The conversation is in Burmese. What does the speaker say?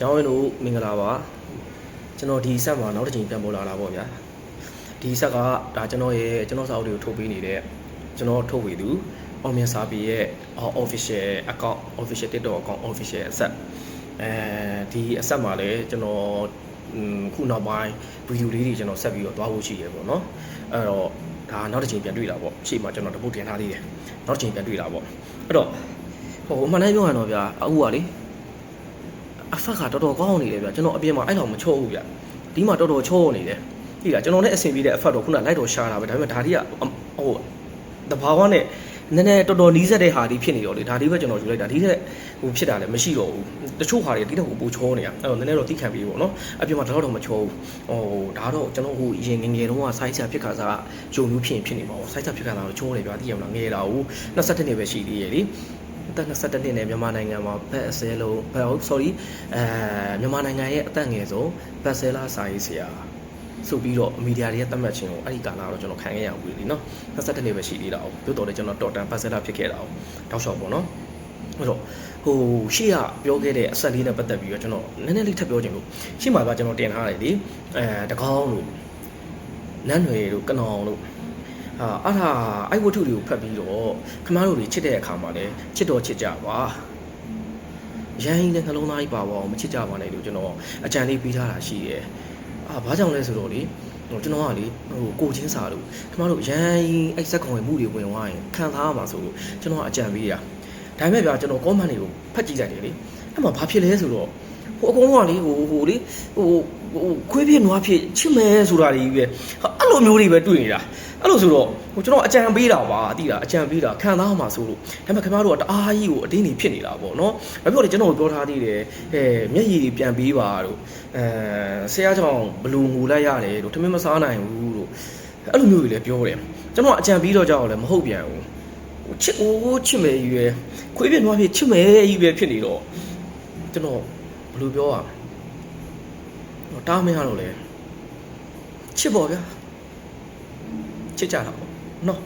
ရောင်းဝင်းတို့မင်္ဂလာပါကျွန်တော်ဒီဆက်မှာနောက်တစ်ချိန်ပြန်ပေါ်လာတာပေါ့ဗျာဒီဆက်ကဒါကျွန်တော်ရဲ့ကျွန်တော်စာအုပ်တွေကိုထုတ်ပေးနေတဲ့ကျွန်တော်ထုတ်ဝေသူအောင်မြင်စာပေရဲ့ official account official TikTok account official အဆက်အဲဒီအဆက်မှာလည်းကျွန်တော်อืมခုနောက်ပိုင်းဗီဒီယိုလေးတွေကျွန်တော်ဆက်ပြီးတော့သွားဖို့ရှိရပေါ့နော်အဲ့တော့ဒါနောက်တစ်ချိန်ပြန်တွေ့တာပေါ့ရှေ့မှာကျွန်တော်တပုတ်တင်ထားသေးတယ်နောက်တစ်ချိန်ပြန်တွေ့တာပေါ့အဲ့တော့ဟိုအမှန်တမ်းပြောရရင်တော့ဗျာအခုကလေ အဖက်ကတော်တော်ကောင်းနေတယ်ဗျကျွန်တော်အပြင်မှာအဲ့လောက်မချောဘူးဗျဒီမှာတော်တော်ချောနေတယ်ဒီကကျွန်တော်နဲ့အဆင်ပြေတဲ့အဖက်တော့ခုနလိုက်တော့ရှားတာပဲဒါပေမဲ့ဒါတွေကဟိုတဘာဝနဲ့နည်းနည်းတော်တော်နီးစက်တဲ့ဟာဒီဖြစ်နေတော့လေဒါဒီပဲကျွန်တော်ယူလိုက်တာဒီတဲ့ဟိုဖြစ်တာလည်းမရှိတော့ဘူးတချို့ဟာတွေဒီတော့ဟိုပူချောနေတာအဲ့တော့နည်းနည်းတော့သိခံပြီးပေါ့နော်အပြင်မှာတော့တော့မချောဘူးဟိုဒါတော့ကျွန်တော်ဟိုရင်ငငယ်တုန်းက size ဖြစ်ခါစားဂျုံမျိုးဖြစ်ရင်ဖြစ်နေမှာပေါ့ size ဖြစ်ခါစားတော့ချောတယ်ဗျာသိရမလားငယ်တာဟုတ်22နှစ်ပဲရှိသေးရဲ့လေ အသက်22နှစ်နဲ့မြန်မာနိုင်ငံမှာဘက်အစဲလုံးဘက်ဟုတ် sorry အဲမြန်မာနိုင်ငံရဲ့အသက်ငယ်ဆုံးဘက်ဆဲလာစာရေးဆရာဆိုပြီးတော့မီဒီယာတွေရဲ့သတ်မှတ်ခြင်းကိုအဲ့ဒီကာလတော့ကျွန်တော်ခံခဲ့ရဘူးလေနော်22နှစ်ပဲရှိသေးတာ哦တိုးတော်လည်းကျွန်တော်တော်တန်ဘက်ဆဲလာဖြစ်ခဲ့တာ哦တောက်လျှောက်ပေါ့နော်အဲ့တော့ဟိုရှေ့ကပြောခဲ့တဲ့အဆက်လေးနဲ့ပတ်သက်ပြီးတော့ကျွန်တော်နည်းနည်းလေးထပ်ပြောချင်လို့ရှေ့မှာကကျွန်တော်တင်ထားတယ်လေအဲတကောင်းလို့နန်းရွယ်တို့ကနောင်တို့ အာအဲ့ဒါအဲ့ဝတ္ထုတွေကိုဖတ်ပြီးတော့ခမားတို့တွေချစ်တဲ့အခါမှာလည်းချစ်တော်ချစ်ကြပါရန်ရင်လည်းနှလုံးသားကြီးပါပါအောင်မချစ်ကြပါနဲ့လို့ကျွန်တော်အကြံလေးပေးထားတာရှိတယ်အာဘာကြောင့်လဲဆိုတော့လေဟိုကျွန်တော်ကလေဟိုကိုချင်းစာလို့ခမားတို့ရန်ရင်အဲ့စက်ကောင်ဝင်မှုတွေဝင်သွားရင်ခံစားရမှာဆိုလို့ကျွန်တော်အကြံပေးတာဒါပေမဲ့ဗျာကျွန်တော် comment တွေကိုဖတ်ကြည့်လိုက်တယ်လေအဲ့မှာဘာဖြစ်လဲဆိုတော့ဟိုအကုန်လုံးကလေဟိုဟိုလေဟိုဟိုခွေးပြင်းနွားဖြစ်ချစ်မယ်ဆိုတာတွေပဲဟာအဲ့လိုမျိုးတွေပဲတွေ့နေတာအဲ့ လိုဆိုတော့ဟိုကျွန်တော်အကြံပေးတာပါတိတာအကြံပေးတာခံစားမှာဆိုလို့ဒါပေမဲ့ခင်ဗျားတို့ကတအားကြီးကိုအတင်းနေဖြစ်နေတာပေါ့နော်ဘာဖြစ်လို့လဲကျွန်တော်ပြောထားသေးတယ်အဲမျက်ရည်တွေပြန်ပေးပါတို့အဲဆရာကြောင့်ဘလူငူလိုက်ရတယ်တို့ထမင်းမစားနိုင်ဘူးတို့အဲ့လိုမျိုးတွေလည်းပြောတယ်ကျွန်တော်အကြံပေးတော့ကြောက်လည်းမဟုတ်ပြန်ဘူးဟိုချစ်ကိုချစ်မယ်ကြီးပဲခွေးပြနွားပြချစ်မယ်ကြီးပဲဖြစ်နေတော့ကျွန်တော်ဘယ်လိုပြောอ่ะတားမရတော့လေချစ်ပေါ့ဗျာ ချစ်ကြတာပေါ့နော်